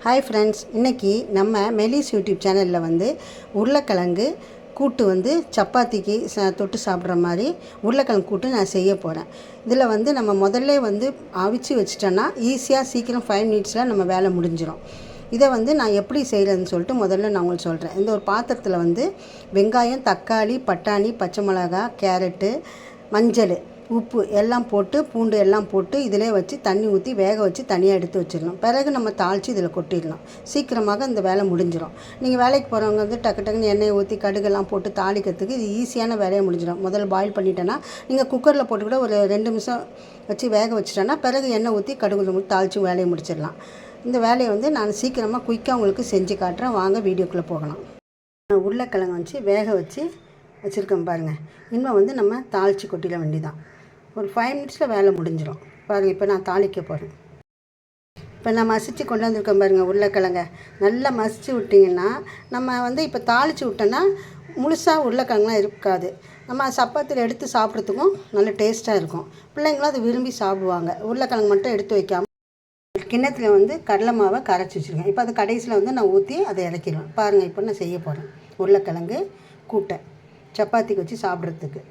Hi friends இன்றைக்கி நம்ம மெலிஸ் YouTube சேனலில் வந்து உருளைக்கிழங்கு கூட்டு வந்து சப்பாத்திக்கு ச தொட்டு சாப்பிட்ற மாதிரி உருளைக்கிழங்கு கூட்டு நான் செய்ய போகிறேன் இதில் வந்து நம்ம முதல்ல வந்து அவிச்சு வச்சிட்டோன்னா ஈஸியாக சீக்கிரம் ஃபைவ் மினிட்ஸில் நம்ம வேலை முடிஞ்சிடும் இதை வந்து நான் எப்படி செய்கிறதுன்னு சொல்லிட்டு முதல்ல நான் உங்களுக்கு சொல்கிறேன் இந்த ஒரு பாத்திரத்தில் வந்து வெங்காயம் தக்காளி பட்டாணி பச்சை மிளகா கேரட்டு மஞ்சள் உப்பு எல்லாம் போட்டு பூண்டு எல்லாம் போட்டு இதிலே வச்சு தண்ணி ஊற்றி வேக வச்சு தனியாக எடுத்து வச்சிடலாம். பிறகு நம்ம தாளித்து இதில் கொட்டிடலாம். சீக்கிரமாக இந்த வேலை முடிஞ்சிடும் நீங்கள் வேலைக்கு போகிறவங்க வந்து டக்கு டக்குன்னு எண்ணெயை ஊற்றி கடுகெல்லாம் போட்டு தாளிக்கிறதுக்கு இது ஈஸியான வேலையை முடிஞ்சிடும். முதல்ல பாயில் பண்ணிட்டேன்னா நீங்கள் குக்கரில் போட்டு கூட ஒரு ரெண்டு நிமிஷம் வச்சு வேக வச்சுட்டேன்னா பிறகு எண்ணெய் ஊற்றி கடுகு தாளித்து வேலையை முடிச்சிடலாம். இந்த வேலையை வந்து நான் சீக்கிரமாக குயிக்காக உங்களுக்கு செஞ்சு காட்டுறேன். வாங்க வீடியோக்குள்ளே போகலாம். உருளைக்கிழங்கு வச்சு வேக வச்சு வச்சுருக்கேன் பாருங்கள் இன்னும் வந்து நம்ம தாளித்து கொட்டிட வேண்டிதான் ஒரு ஃபைவ் மினிட்ஸில் வேலை முடிஞ்சிடும் பாருங்கள் இப்போ நான் தாளிக்க போகிறேன் இப்போ நான் மசித்து கொண்டு வந்திருக்கேன் பாருங்கள் உருளைக்கிழங்க. நல்லா மசித்து விட்டிங்கன்னா நம்ம வந்து இப்போ தாளித்து விட்டோன்னா முழுசாக உருளைக்கிழங்குலாம் இருக்காது. நம்ம சப்பாத்தியில் எடுத்து சாப்பிட்றதுக்கும் நல்ல டேஸ்ட்டாக இருக்கும். பிள்ளைங்களும் அதை விரும்பி சாப்பிடுவாங்க. உருளைக்கிழங்கு மட்டும் எடுத்து வைக்காமல் கிண்ணத்தில் வந்து கடலை மாவை கரைச்சி வச்சுருக்கேன். இப்போ அது கடைசியில் வந்து நான் ஊற்றி அதை இறக்கிடுவேன். பாருங்கள் இப்போ நான் செய்ய போகிறேன் உருளைக்கிழங்கு கூட்டை சப்பாத்திக்கு வச்சு சாப்பிட்றதுக்கு.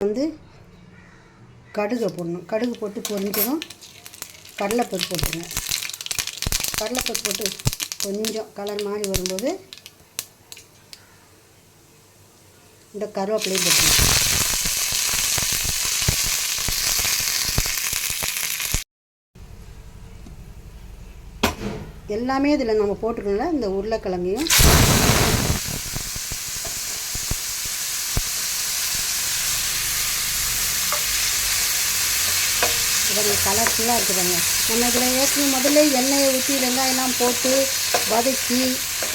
வந்து கடுகை போடணும். கடுகு போட்டு பொரிஞ்சதும் கடலைப்பருப்பு போட்டுருங்க கடலைப்பருப்பு போட்டு கொஞ்சம் கலர் மாதிரி வரும்போது இந்த கருவேப்பிலையும் போட்டுருங்க எல்லாமே இதில் நம்ம போட்டுக்கணும்ல இந்த உருளைக்கிழங்கையும் இவங்க கலர்ஃபுல்லாக இருக்குதுங்க நம்ம இதில் ஏற்கனவே முதல்ல எண்ணெயை ஊற்றி வெங்காயம்லாம் போட்டு வதக்கி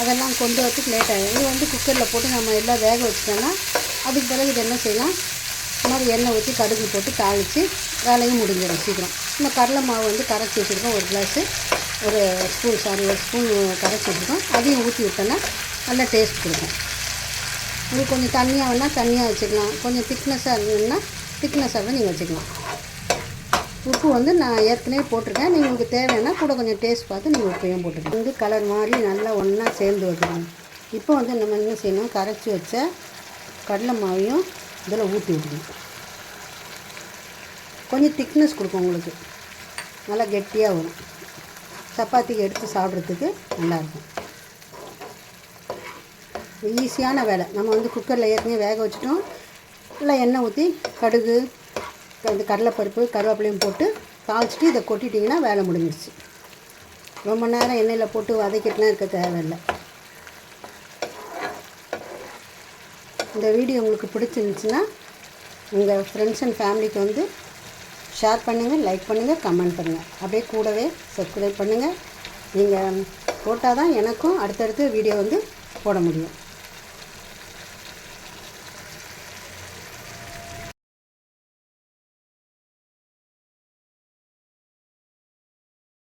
அதெல்லாம் கொண்டு வரத்துக்கு லேட் ஆகும் இது வந்து குக்கரில் போட்டு நம்ம எல்லாம் வேக வச்சிட்டோன்னா அதுக்கு பிறகு இது என்ன செய்யலாம்? இந்த மாதிரி எண்ணெய் ஊற்றி கடுகு போட்டு தாளித்து வேலையும் முடிஞ்சிடும் சீக்கிரம். இந்த கடலை மாவு வந்து கரைச்சி வச்சுருக்கோம். ஒரு கிளாஸு ஒரு ஸ்பூன் சாரி ஒரு ஸ்பூன் கரைச்சி வச்சுருக்கோம். அதையும் ஊற்றி விட்டோன்னா நல்லா டேஸ்ட் கொடுக்கும். உங்களுக்கு கொஞ்சம் தண்ணியாக வேணால் தண்ணியாக வச்சுக்கலாம். கொஞ்சம் திக்னஸாக இருந்ததுன்னா திக்னஸாக கூட நீங்கள் வச்சுக்கலாம். உப்பு வந்து நான் ஏற்கனவே போட்டிருக்கேன். நீங்கள் உங்களுக்கு தேவைன்னா கூட கொஞ்சம் டேஸ்ட் பார்த்து நீங்கள் உப்பையும் போட்டுக்கலாம். வந்து கலர் மாதிரி நல்லா ஒன்றா சேர்ந்து வச்சுக்கணும். இப்போ வந்து நம்ம என்ன செய்யணும்? கரைச்சி வச்ச கடலை மாவையும் இதில் ஊற்றி விடணும் கொஞ்சம் திக்னஸ் கொடுக்கும் உங்களுக்கு. நல்லா கெட்டியாக வரும். சப்பாத்திக்கு எடுத்து சாப்பிட்றதுக்கு நல்லாயிருக்கும் ஈஸியான வேலை. நம்ம வந்து குக்கரில் ஏற்கனவே வேக வச்சுட்டோம். இல்லை எண்ணெய் ஊற்றி கடுகு இந்த கடலைப்பருப்பு கருவேப்பிலையும் போட்டு தாளிச்சிட்டு இதை கொட்டிட்டிங்கன்னா வேலை முடிஞ்சிருச்சு. ரொம்ப நேரம் எண்ணெயில் போட்டு வதக்கிட்டுலாம் இருக்க தேவையில்லை. இந்த வீடியோ உங்களுக்கு பிடிச்சிருந்துச்சுன்னா உங்கள் ஃப்ரெண்ட்ஸ் அண்ட் ஃபேமிலிக்கு வந்து ஷேர் பண்ணுங்கள் லைக் பண்ணுங்கள் கமெண்ட் பண்ணுங்கள் அப்படியே கூடவே சப்ஸ்கிரைப் பண்ணுங்கள் நீங்கள் போட்டால் தான் எனக்கும் அடுத்தடுத்து வீடியோ வந்து போட முடியும்.